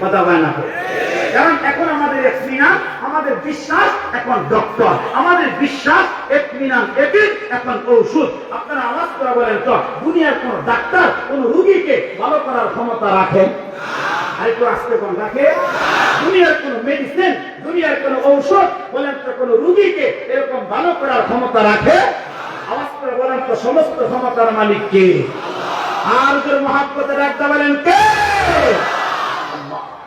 কথা না। কারণ এখন আমাদের এতমিনান আমাদের বিশ্বাস এখন ডক্টর। আমাদের বিশ্বাস এতমিনান এটির এখন ঔষধ। আপনারা আওয়াজ করে বলেন, তো, দুনিয়ার কোন ডাক্তার, কোন রুগীকে ভালো করার ক্ষমতা রাখে? আরেকটু আসতে কোন রাখে? কোন মেডিসিন দুনিয়ার কোন ঔষধ, বলেন তো, কোন রুগীকে এরকম ভালো করার ক্ষমতা রাখে? আওয়াজ করে বলেন তো, সমস্ত ক্ষমতার মালিক কে? আর মহাব্বতে ডাকতে বলেন, কে।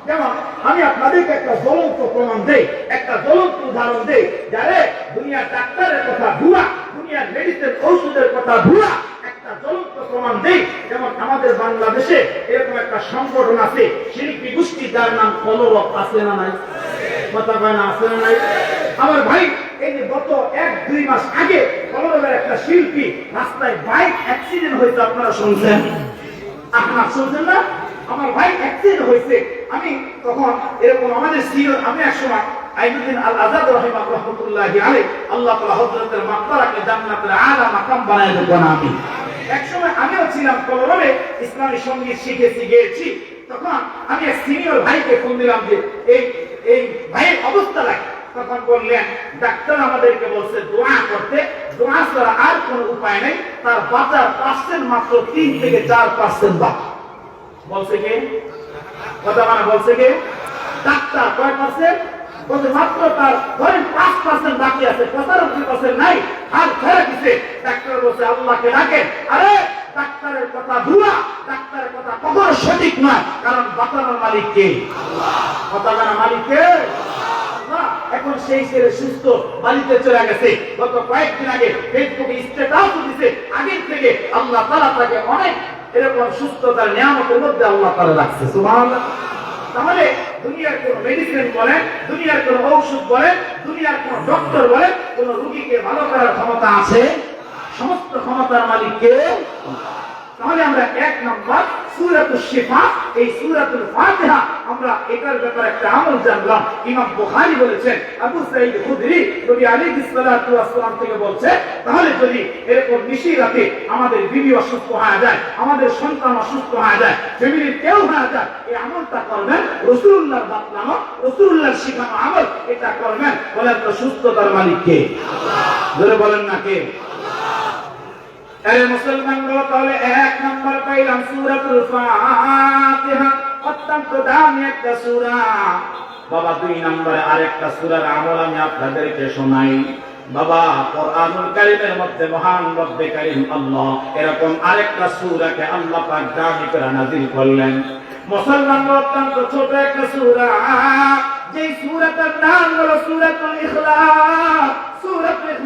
যেমন, আমি আপনাদেরকে একটা জ্বলন্ত প্রমাণ দেই, একটা জ্বলন্ত উদাহরণ দেই, যারে দুনিয়ার ডাক্তারের কথা ভুয়া, দুনিয়ার মেডিসিন ঔষধের কথা ভুয়া, একটা জ্বলন্ত প্রমাণ দেই, যেমন আমাদের বাংলাদেশে এরকম একটা সংগঠন আছে, শিল্পী গোষ্ঠী, যার নাম কলরব আছে না নাই? আমার ভাই, এই গত এক, দুই মাস আগে কলরবের একটা শিল্পী রাস্তায় বাইক অ্যাক্সিডেন্ট হয়েছে, আপনারা শুনছেন? আপনার শুনছেন না? আমার ভাই অ্যাক্সিডেন্ট হয়েছে। আমি তখন এরকম আমাদের সিও আমি এক সময় আইনুদ্দিন আল আজাদ রহিমা রহমতুল্লাহি আলাইহি আল্লাহ সময় আমিও ছিলাম শিখেছি তখন আমি সিনিয়র ভাইকে দিলাম এই এই ভাইয়ের অবস্থা তখন ডাক্তার আমাদেরকে বলছে দোয়া করতে, দোয়া ছাড়া আর কোনো উপায় নেই, তার বাঁচার পার্সেন্ট মাত্র তিন থেকে চার পার্সেন্ট বাকি। বলছে কে? পাঁচ পার্সেন্ট বাকি আছে, পঁচানব্বই আর, ডাক্তারের কথা ভুয়া সঠিক নয়। কারণ বাঁচানোর মালিক কে? কথা কে? এখন সেই ছেলে সুস্থ, বাড়িতে চলে গেছে। গত কয়েকদিন আগে ফেসবুকে স্ট্যাটাস আগের থেকে আল্লাহ তারা তাকে অনেক এরকম সুস্থতার নিয়ামতের মধ্যে আল্লাহ তারা রাখছে তাহলে দুনিয়ার কোন মেডিসিন বলে দুনিয়ার কোন ঔষধ বলে দুনিয়ার কোন ডক্টর বলে কোন রুগীকে ভালো করার ক্ষমতা আছে? সমস্ত ক্ষমতার মালিক কে? তাহলে আমরা এক নম্বর সুরাত এই সুরাতুল ফাতিহা আমরা এটার ব্যাপারে একটা আমল জানলাম। ইমাম বুখারী বলেছেন, আবু সাঈদ খুদরি নবী সালাতু ওয়াসসালাম থেকে বলছে, তাহলে যদি এরকম নিশি রাতে আমাদের বিবি অসুস্থ হয়ে যায়, আমাদের সন্তান অসুস্থ হয়ে যায়, ফ্যামিলির কেউ হয়ে যায়, এই আমলটা করবেন? রাসূলুল্লাহর বাতলানো রাসূলুল্লাহর শিখানো আমল এটা করবেন? বলেন তো সুস্থতার মালিক কে? ধরে বলেন না কে? আরে মুসলমানগুলো তাহলে এক নম্বর পাইলাম সূরাতুল ফাতিহা। অত্যন্ত দামি একটা সূরা। বাবা, দুই নম্বরে আরেকটা সূরার আমল আমি আপনাদেরকে শোনাই। বাবা, কোরআনুল কারীমের মধ্যে মহান রব্বে কারীম আল্লাহ এরকম আরেকটা সূরাকে আল্লাহ পাক দামি করে নাযিল করলেন। মুসলমান অত্যন্ত ছোট একটা সূরা। যে সূরাটার নাম হলো সূরাতুল ইখলাস।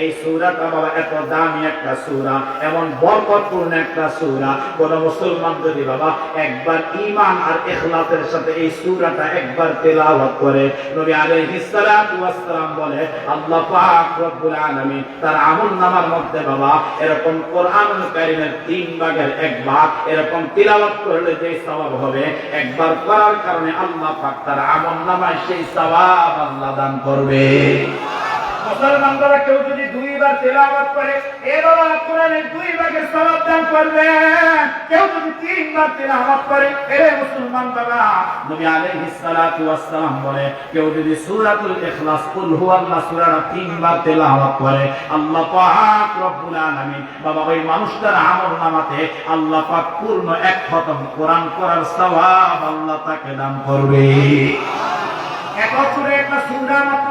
এই সূরাটা বাবা এত দামি একটা সূরা, এমন বরকতপূর্ণ একটা সূরা। কোন মুসলমান যদি বাবা একবার ঈমান আর ইখলাসের সাথে এই সূরাটা একবার তেলাওয়াত করে, নবী আলাইহিস বলে, আল্লাহ পাক রব্বুল তার আমলনামার মধ্যে বাবা এরকম কোরআনুল কারীমের তিন ভাগের এক ভাগ এরকম তিলাওয়াত করলে যে সওয়াব হবে, একবার করার কারণে আল্লাহ পাক তার আমলনামায় সেই সওয়াব আল্লাহ দান করবে। মুসলমান দ্বারা কেউ যদি দুইবার তেলাওয়াত করে কোরআনের দুই ভাগের সওয়াব দান করবে। কেউ যদি তিনবার তেলাওয়াত করে এ মুসলমান বাবা। নবী আলাইহিস সালাতু ওয়াস সালাম বলে কেউ যদি সূরাতুল ইখলাস কুল হুয়াল্লাহ সূরাটা তিনবার তেলাওয়াত করে আল্লাহ পাক রব্বুল আলামিন বাবা ওই মানুষটার আমলনামাতে আল্লাহ পাক পূর্ণ এক খতম কোরআন পড়ার সওয়াব আল্লাহ তাকে দান করবে। এক বছরে একটা সুন্দর মাত্র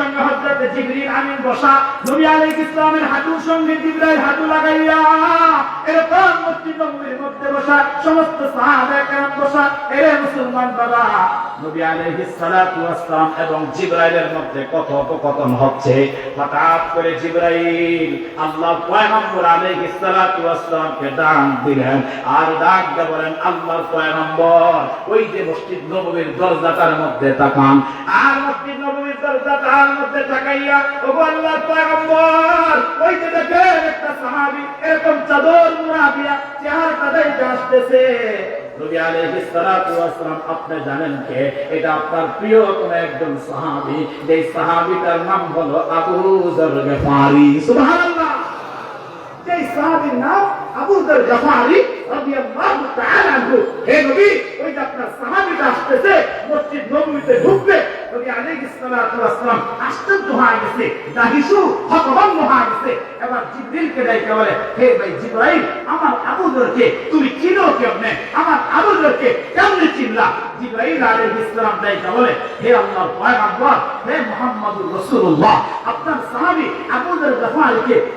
সঙ্গে হযরত জিবরিল আমিন বসা, নবী আলাইহিস ইসলামের হাতুর সঙ্গে জিবরাইল হাতু লাগাইয়া এরকম মসজিদ নববীর মধ্যে বসা, সমস্ত সাহাবা কেরাম বসা, এরে মুসলমান বাবা নবী আলাইহিস সালাতু ওয়াসসালাম এবং জিবরাইলের মধ্যে কথোপকথন হচ্ছে। হঠাৎ করে জিবরাইল আল্লাহ পয়গম্বর আলাইহিস সালাতু ওয়াসসালামকে ডাক দিলেন আর ডাক দিয়ে বলেন, আল্লাহর পয়গম্বর, ওই যে মসজিদ নববীর দরজাটার মধ্যে তাকান। আর মসজিদ নববীর দরজাটার মধ্যে তাকাইয়া, ওগো আল্লাহর পয়গম্বর, ওই যে দেখেন একটা সাহাবী, এরকম চাদর মুড়া দিয়া চেহারাটা দেখতে আসতেছে। নবী আলাইহিস সালাতু আপনি জানেন কে? এটা আপনার প্রিয় কোন একজন সাহাবী। যে সাহাবীটার নাম হলো আবু যর গফারি। সুবহানাল্লাহ! যে সাহাবীর নাম আবু যর গফারি রাদিয়াল্লাহু তাআলা আনহু। হে নবী, ওই যে আপনার সাহাবীটা মসজিদ ঢুকবে, নবী আলাইহিস সালাতু আশ্চর্য হয়ে গেছে হয়ে গেছে। এবার জিবরিলকে বলে, হে ভাই জিবরাইল, আমার আবু যরকে তুমি চিনো নেই আমার আবু যরকে কেমনে চিনলা আপনার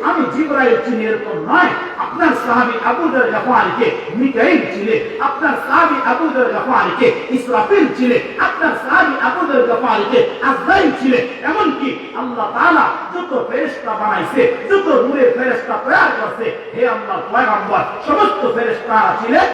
আমি জিবরাইল চিনি এরকম নয়, আপনার মিকাইল চিনে আপনার ইসরাফিল চিনে আপনার চিনে এমনকি আল্লাহ যত ফেরেশতা বানাইছে, যত নূরের ফেরেশতা তৈরি করছে, হে আল্লাহর পয়গম্বর, সমস্ত ফেরেশতারা ছিলেন